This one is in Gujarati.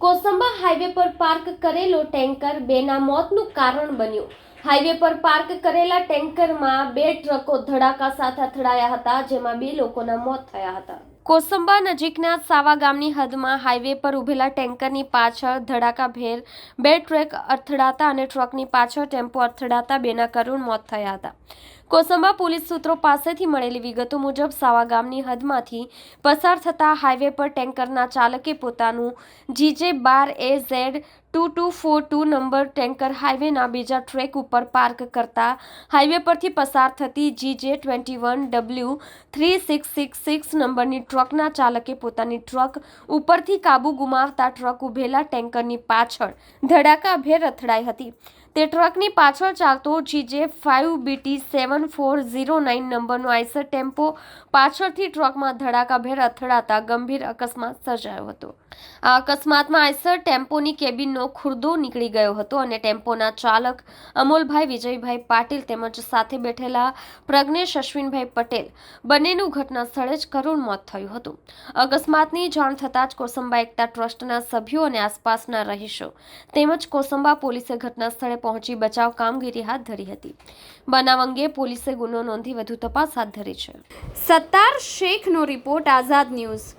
કોસંબા હાઈવે પર પાર્ક કરેલો ટેન્કર બેના મોતનું કારણ બન્યું. હાઈવે પર પાર્ક કરેલા ટેન્કરમાં બે ટ્રકો ધડાકા સાથે અથડાયા હતા, જેમાં બે લોકોના મોત થયા હતા. કોસંબા નજીકના સાવા ગામની હદમાં હાઈવે પર ઉભેલા ટેન્કરની પાછળ ધડાકાભેર બે ટ્રક અથડાતા અને ટ્રકની પાછળ ટેમ્પો અથડાતા બેના કરુણ મોત થયા હતા. કોસંબા પોલીસ સૂત્રો પાસેથી મળેલી વિગતો મુજબ સાવા ગામની હદમાંથી પસાર થતા હાઈવે પર ટેન્કરના ચાલકે પોતાનું GJ bar A Z two two four two number tanker હાઈવેના બીજા ટ્રેક ઉપર પાર્ક કરતા હાઈવે પરથી પસાર થતી GJ twenty one W three six six six નંબરની ટ્રકના ચાલકે પોતાની ટ્રક ઉપરથી કાબુ ગુમાવતા ટ્રક ઉભેલા ટેન્કરની પાછળ ધડાકાભેર અથડાઈ હતી. તે ટ્રકની પાછળ ચાલતો GJ five BT seven four zero nine નંબરનો આઈસર ટેમ્પો પાછળથી ટ્રકમાં ધડાકાભેર અથડાતા ગંભીર અકસ્માત સર્જાયો હતો. આ અકસ્માતમાં આઈસર ટેમ્પોની કેબિનનો ખુરદો નીકળી ગયો હતો અને ટેમ્પોના ચાલક અમોલભાઈ વિજયભાઈ પાટીલ તેમજ સાથે બેઠેલા પ્રજ્ઞેશ અશ્વિનભાઈ પટેલ બંનેનું ઘટના સ્થળે જ કરુણ મોત થયું હતું. અકસ્માતની જાણ થતાં જ કોસંબા એકતા ટ્રસ્ટના સભ્યો અને આસપાસના રહીશો તેમજ કોસંબા પોલીસે ઘટના સ્થળે પહોંચી બચાવ કામગીરી હાથ ધરી હતી. બનાવ અંગે પોલીસે ગુનો નોંધી વધુ તપાસ હાથ ધરી છે. સત્તાર શેખનો રિપોર્ટ આઝાદ ન્યૂઝ.